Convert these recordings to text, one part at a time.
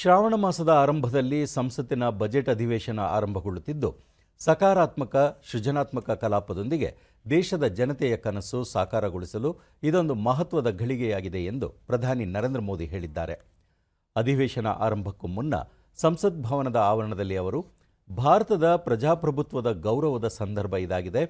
ಶ್ರಾವಣ ಮಾಸದ ಆರಂಭದಲ್ಲಿ ಸಂಸತ್ತಿನ ಬಜೆಟ್ ಅಧಿವೇಶನ ಆರಂಭಗೊಳ್ಳುತ್ತಿದ್ದು, ಸಕಾರಾತ್ಮಕ, ಸೃಜನಾತ್ಮಕ ಕಲಾಪದೊಂದಿಗೆ ದೇಶದ ಜನತೆಯ ಕನಸು ಸಾಕಾರಗೊಳಿಸಲು ಇದೊಂದು ಮಹತ್ವದ ಘಳಿಗೆಯಾಗಿದೆ ಎಂದು ಪ್ರಧಾನಿ ನರೇಂದ್ರ ಮೋದಿ ಹೇಳಿದ್ದಾರೆ. ಅಧಿವೇಶನ ಆರಂಭಕ್ಕೂ ಮುನ್ನ ಸಂಸತ್ ಭವನದ ಆವರಣದಲ್ಲಿ ಅವರು, ಭಾರತದ ಪ್ರಜಾಪ್ರಭುತ್ವದ ಗೌರವದ ಸಂದರ್ಭ ಇದಾಗಿದೆ.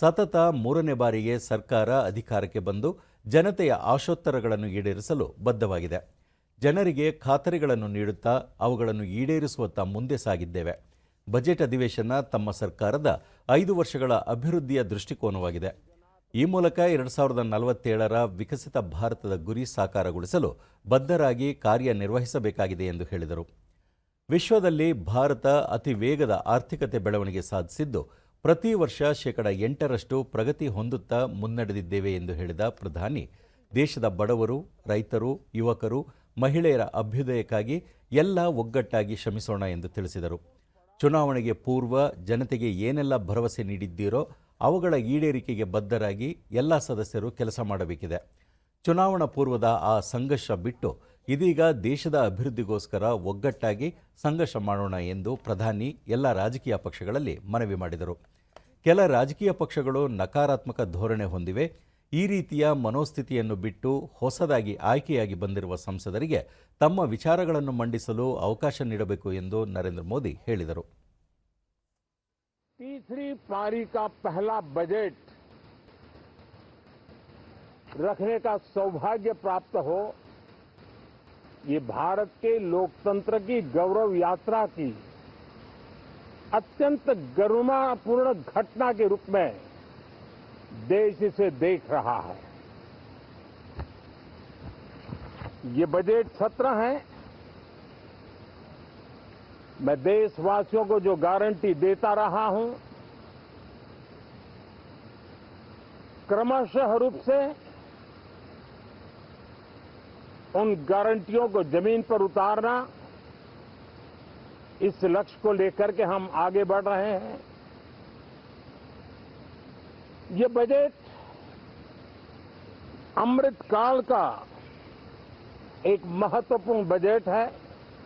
ಸತತ ಮೂರನೇ ಬಾರಿಗೆ ಸರ್ಕಾರ ಅಧಿಕಾರಕ್ಕೆ ಬಂದು ಜನತೆಯ ಆಶೋತ್ತರಗಳನ್ನು ಈಡೇರಿಸಲು ಬದ್ಧವಾಗಿದೆ. ಜನರಿಗೆ ಖಾತರಿಗಳನ್ನು ನೀಡುತ್ತಾ ಅವುಗಳನ್ನು ಈಡೇರಿಸುವತ್ತ ಮುಂದೆ ಸಾಗಿದ್ದೇವೆ. ಬಜೆಟ್ ಅಧಿವೇಶನ ತಮ್ಮ ಸರ್ಕಾರದ ಐದು ವರ್ಷಗಳ ಅಭಿವೃದ್ಧಿಯ ದೃಷ್ಟಿಕೋನವಾಗಿದೆ. ಈ ಮೂಲಕ ಎರಡು ಸಾವಿರದ ನಲವತ್ತೇಳರ ವಿಕಸಿತ ಭಾರತದ ಗುರಿ ಸಾಕಾರಗೊಳಿಸಲು ಬದ್ಧರಾಗಿ ಕಾರ್ಯನಿರ್ವಹಿಸಬೇಕಾಗಿದೆ ಎಂದು ಹೇಳಿದರು. ವಿಶ್ವದಲ್ಲಿ ಭಾರತ ಅತಿ ವೇಗದ ಆರ್ಥಿಕತೆ ಬೆಳವಣಿಗೆ ಸಾಧಿಸಿದ್ದು, ಪ್ರತಿ ವರ್ಷ ಶೇಕಡ ಎಂಟರಷ್ಟು ಪ್ರಗತಿ ಹೊಂದುತ್ತಾ ಮುನ್ನಡೆದಿದ್ದೇವೆ ಎಂದು ಹೇಳಿದ ಪ್ರಧಾನಿ, ದೇಶದ ಬಡವರು, ರೈತರು, ಯುವಕರು ಮಹಿಳೆಯರ ಅಭ್ಯುದಯಕ್ಕಾಗಿ ಎಲ್ಲ ಒಗ್ಗಟ್ಟಾಗಿ ಶ್ರಮಿಸೋಣ ಎಂದು ತಿಳಿಸಿದರು. ಚುನಾವಣೆಗೆ ಪೂರ್ವ ಜನತೆಗೆ ಏನೆಲ್ಲ ಭರವಸೆ ನೀಡಿದ್ದೀರೋ ಅವುಗಳ ಈಡೇರಿಕೆಗೆ ಬದ್ಧರಾಗಿ ಎಲ್ಲ ಸದಸ್ಯರು ಕೆಲಸ ಮಾಡಬೇಕಿದೆ. ಚುನಾವಣಾ ಪೂರ್ವದ ಆ ಸಂಘರ್ಷ ಬಿಟ್ಟು ಇದೀಗ ದೇಶದ ಅಭಿವೃದ್ಧಿಗೋಸ್ಕರ ಒಗ್ಗಟ್ಟಾಗಿ ಸಂಘರ್ಷ ಮಾಡೋಣ ಎಂದು ಪ್ರಧಾನಿ ಎಲ್ಲ ರಾಜಕೀಯ ಪಕ್ಷಗಳಲ್ಲಿ ಮನವಿ ಮಾಡಿದರು. ಕೆಲ ರಾಜಕೀಯ ಪಕ್ಷಗಳು ನಕಾರಾತ್ಮಕ ಧೋರಣೆ ಹೊಂದಿವೆ. ಈ ರೀತಿಯ ಮನೋಸ್ಥಿತಿಯನ್ನು ಬಿಟ್ಟು ಹೊಸದಾಗಿ ಆಯ್ಕೆಯಾಗಿ ಬಂದಿರುವ ಸಂಸದರಿಗೆ ತಮ್ಮ ವಿಚಾರಗಳನ್ನು ಮಂಡಿಸಲು ಅವಕಾಶ ನೀಡಬೇಕು ಎಂದು ನರೇಂದ್ರ ಮೋದಿ ಹೇಳಿದರು तीसरी पारी का पहला बजट रखने का सौभाग्य प्राप्त हो ये भारत के लोकतंत्र की गौरव यात्रा की अत्यंत गरिमापूर्ण घटना के रूप में देश इसे देख रहा है। ये बजट सत्र है। मैं देशवासियों को जो गारंटी देता रहा हूँ, क्रमशः रूप से उन गारंटियों को ज़मीन पर उतारना, इस लक्ष्य को लेकर के हम आगे बढ़ रहे हैं। ये बजट अमृत काल का एक महत्वपूर्ण बजट है।